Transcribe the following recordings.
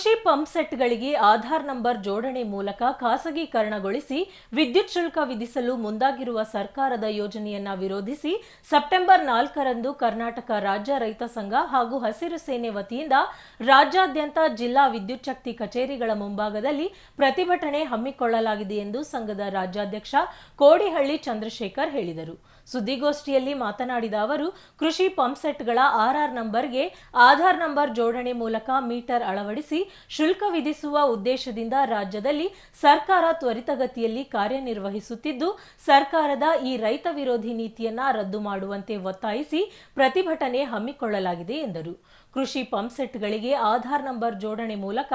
ಕೃಷಿ pump ಸೆಟ್ಗಳಿಗೆ Aadhaar number ಜೋಡಣೆ ಮೂಲಕ ಖಾಸಗೀಕರಣಗೊಳಿಸಿ ವಿದ್ಯುತ್ ಶುಲ್ಕ ವಿಧಿಸಲು ಮುಂದಾಗಿರುವ ಸರ್ಕಾರದ ಯೋಜನೆಯನ್ನ ವಿರೋಧಿಸಿ ಸೆಪ್ಟೆಂಬರ್ ನಾಲ್ಕರಂದು ಕರ್ನಾಟಕ ರಾಜ್ಯ ರೈತ ಸಂಘ ಹಾಗೂ ಹಸಿರು ಸೇನೆ ವತಿಯಿಂದ ರಾಜ್ಯಾದ್ಯಂತ ಜಿಲ್ಲಾ ವಿದ್ಯುತ್ ಶಕ್ತಿ ಕಚೇರಿಗಳ ಮುಂಭಾಗದಲ್ಲಿ ಪ್ರತಿಭಟನೆ ಹಮ್ಮಿಕೊಳ್ಳಲಾಗಿದೆ ಎಂದು ಸಂಘದ ರಾಜ್ಯಾಧ್ಯಕ್ಷ ಕೋಡಿಹಳ್ಳಿ ಚಂದ್ರಶೇಖರ್ ಹೇಳಿದರು. ಸುದ್ದಿಗೋಷ್ಠಿಯಲ್ಲಿ ಮಾತನಾಡಿದ ಅವರು, ಕೃಷಿ ಪಂಪ್ಸೆಟ್ಗಳ ಆರ್ಆರ್ ನಂಬರ್ಗೆ ಆಧಾರ್ ನಂಬರ್ ಜೋಡಣೆ ಮೂಲಕ ಮೀಟರ್ ಅಳವಡಿಸಿ ಶುಲ್ಕ ವಿಧಿಸುವ ಉದ್ದೇಶದಿಂದ ರಾಜ್ಯದಲ್ಲಿ ಸರ್ಕಾರ ತ್ವರಿತಗತಿಯಲ್ಲಿ ಕಾರ್ಯನಿರ್ವಹಿಸುತ್ತಿದ್ದು, ಸರ್ಕಾರದ ಈ ರೈತ ವಿರೋಧಿ ನೀತಿಯನ್ನ ರದ್ದು ಮಾಡುವಂತೆ ಒತ್ತಾಯಿಸಿ ಪ್ರತಿಭಟನೆ ಹಮ್ಮಿಕೊಳ್ಳಲಾಗಿದೆ ಎಂದರು. ಕೃಷಿ ಪಂಪ್ಸೆಟ್ಗಳಿಗೆ ಆಧಾರ್ ನಂಬರ್ ಜೋಡಣೆ ಮೂಲಕ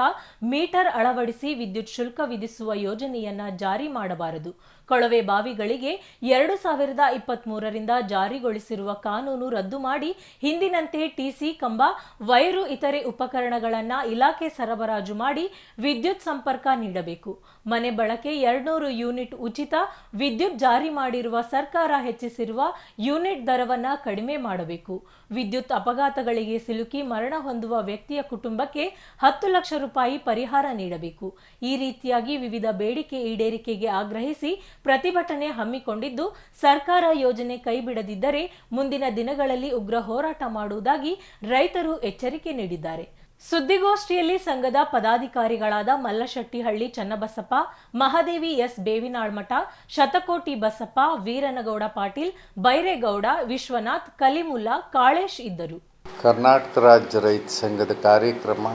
ಮೀಟರ್ ಅಳವಡಿಸಿ ವಿದ್ಯುತ್ ಶುಲ್ಕ ವಿಧಿಸುವ ಯೋಜನೆಯನ್ನ ಜಾರಿ ಮಾಡಬಾರದು. ಕೊಳವೆ ಬಾವಿಗಳಿಗೆ ಎರಡು ಸಾವಿರದ ಇಪ್ಪತ್ಮೂರರಿಂದ ಜಾರಿಗೊಳಿಸಿರುವ ಕಾನೂನು ರದ್ದು ಮಾಡಿ ಹಿಂದಿನಂತೆ ಟಿಸಿ ಕಂಬ, ವೈರು, ಇತರೆ ಉಪಕರಣಗಳನ್ನು ಇಲಾಖೆ ಸರಬರಾಜು ಮಾಡಿ ವಿದ್ಯುತ್ ಸಂಪರ್ಕ ನೀಡಬೇಕು. ಮನೆ ಬಳಕೆ ಎರಡ್ನೂರು ಯೂನಿಟ್ ಉಚಿತ, ವಿದ್ಯುತ್ ಜಾರಿ ಮಾಡಿರುವ ಸರ್ಕಾರ ಹೆಚ್ಚಿಸಿರುವ ಯೂನಿಟ್ ದರವನ್ನ ಕಡಿಮೆ ಮಾಡಬೇಕು. ವಿದ್ಯುತ್ ಅಪಘಾತಗಳಿಗೆ ಸಿಲುಕಿ ಮರಣ ಹೊಂದುವ ವ್ಯಕ್ತಿಯ ಕುಟುಂಬಕ್ಕೆ ಹತ್ತು ಲಕ್ಷ ರೂಪಾಯಿ ಪರಿಹಾರ ನೀಡಬೇಕು. ಈ ರೀತಿಯಾಗಿ ವಿವಿಧ ಬೇಡಿಕೆ ಈಡೇರಿಕೆಗೆ ಆಗ್ರಹಿಸಿ ಪ್ರತಿಭಟನೆ ಹಮ್ಮಿಕೊಂಡಿದ್ದು, ಸರ್ಕಾರ ಯೋಜನೆ ಕೈಬಿಡದಿದ್ದರೆ ಮುಂದಿನ ದಿನಗಳಲ್ಲಿ ಉಗ್ರ ಹೋರಾಟ ಮಾಡುವುದಾಗಿ ರೈತರು ಎಚ್ಚರಿಕೆ ನೀಡಿದ್ದಾರೆ. ಸುದ್ದಿಗೋಷ್ಠಿಯಲ್ಲಿ ಸಂಘದ ಪದಾಧಿಕಾರಿಗಳಾದ ಮಲ್ಲಶೆಟ್ಟಿಹಳ್ಳಿ ಚನ್ನಬಸಪ್ಪ, ಮಹಾದೇವಿ ಎಸ್ ಬೇವಿನಾಳ್ಮಠ, ಶತಕೋಟಿ ಬಸಪ್ಪ, ವೀರನಗೌಡ ಪಾಟೀಲ್, ಬೈರೇಗೌಡ, ವಿಶ್ವನಾಥ್, ಕಲಿಮುಲ್ಲ, ಕಾಳೇಶ್ ಇದ್ದರು. ಕರ್ನಾಟಕ ರಾಜ್ಯ ರೈತ ಸಂಘದ ಕಾರ್ಯಕ್ರಮ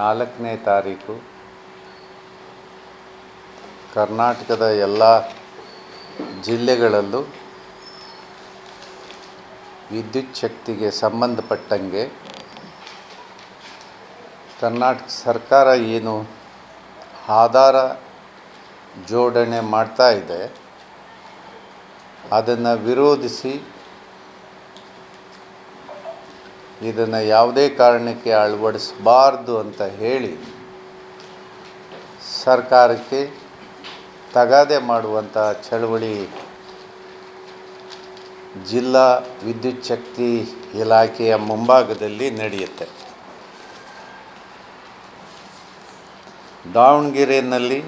ನಾಲ್ಕನೇ ತಾರೀಕು. ಕರ್ನಾಟಕದ ಎಲ್ಲ ಜಿಲ್ಲೆಗಳಲ್ಲೂ ವಿದ್ಯುತ್ ಶಕ್ತಿಗೆ ಸಂಬಂಧಪಟ್ಟಂಗೆ ಕರ್ನಾಟಕ ಸರ್ಕಾರ ಏನು ಆಧಾರ ಜೋಡಣೆ ಮಾಡ್ತಾ ಇದೆ, ಅದನ್ನು ವಿರೋಧಿಸಿ ಇದನ್ನು ಯಾವುದೇ ಕಾರಣಕ್ಕೆ ಅಳವಡಿಸಬಾರ್ದು ಅಂತ ಹೇಳಿ ಸರ್ಕಾರಕ್ಕೆ ತಗಾದೆ ಮಾಡುವಂಥ ಚಳವಳಿ ಜಿಲ್ಲಾ ವಿದ್ಯುತ್ ಶಕ್ತಿ ಇಲಾಖೆಯ ಮುಂಭಾಗದಲ್ಲಿ ನಡೆಯುತ್ತೆ. ದಾವಣಗೆರೆಯಲ್ಲಿ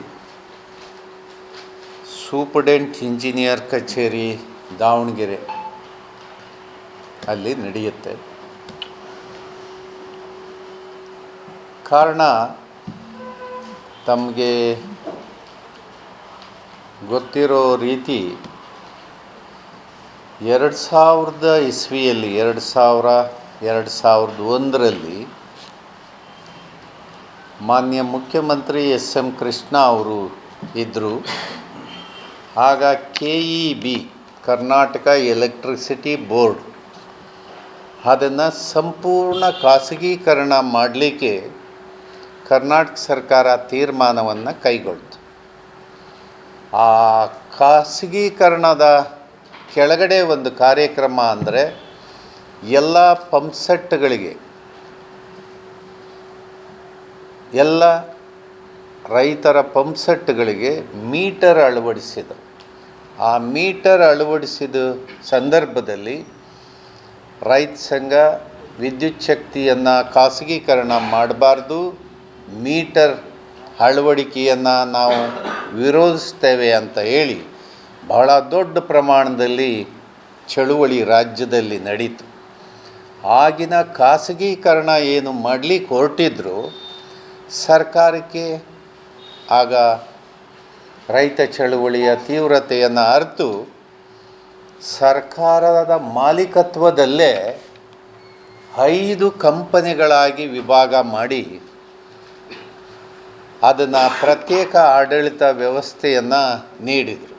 ಸೂಪರ್ಡೆಂಟ್ ಇಂಜಿನಿಯರ್ ಕಚೇರಿ ದಾವಣಗೆರೆ ಅಲ್ಲಿ ನಡೆಯುತ್ತೆ. ಕಾರಣ ತಮಗೆ ಗೊತ್ತಿರೋ ರೀತಿ ಎರಡು ಸಾವಿರದ ಇಸ್ವಿಯಲ್ಲಿ, ಎರಡು ಸಾವಿರ, ಎರಡು ಸಾವಿರದ ಒಂದರಲ್ಲಿ ಮಾನ್ಯ ಮುಖ್ಯಮಂತ್ರಿ ಎಸ್ ಎಂ ಕೃಷ್ಣ ಅವರು ಇದ್ದರು ಆಗ K E B, Karnataka electricity board, ಅದನ್ನು ಸಂಪೂರ್ಣ ಖಾಸಗೀಕರಣ ಮಾಡಲಿಕ್ಕೆ ಕರ್ನಾಟಕ ಸರ್ಕಾರ ತೀರ್ಮಾನವನ್ನು ಕೈಗೊಳ್ತು. ಆ ಖಾಸಗೀಕರಣದ ಕೆಳಗಡೆ ಒಂದು ಕಾರ್ಯಕ್ರಮ ಅಂದರೆ ಎಲ್ಲ ಪಂಪ್ಸೆಟ್ಗಳಿಗೆ ಎಲ್ಲ ರೈತರ ಪಂಪ್ಸೆಟ್ಗಳಿಗೆ ಮೀಟರ್ ಅಳವಡಿಸಿದ ಆ ಮೀಟರ್ ಅಳವಡಿಸಿದ ಸಂದರ್ಭದಲ್ಲಿ ರೈತ ಸಂಘ ವಿದ್ಯುತ್ ಶಕ್ತಿಯನ್ನು ಖಾಸಗೀಕರಣ ಮಾಡಬಾರ್ದು, ಮೀಟರ್ ಅಳವಡಿಕೆಯನ್ನು ನಾವು ವಿರೋಧಿಸ್ತೇವೆ ಅಂತ ಹೇಳಿ ಬಹಳ ದೊಡ್ಡ ಪ್ರಮಾಣದಲ್ಲಿ ಚಳುವಳಿ ರಾಜ್ಯದಲ್ಲಿ ನಡೀತು. ಆಗಿನ ಖಾಸಗೀಕರಣ ಏನು ಮಾಡಲಿಕ್ಕೆ ಹೊರಟಿದ್ರು, ಸರ್ಕಾರಕ್ಕೆ ಆಗ ರೈತ ಚಳುವಳಿಯ ತೀವ್ರತೆಯನ್ನು ಅರಿತು, ಸರ್ಕಾರದ ಮಾಲೀಕತ್ವದಲ್ಲೇ ಐದು ಕಂಪನಿಗಳಾಗಿ ವಿಭಾಗ ಮಾಡಿ ಅದನ್ನು ಪ್ರತ್ಯೇಕ ಆಡಳಿತ ವ್ಯವಸ್ಥೆಯನ್ನು ನೀಡಿದರು.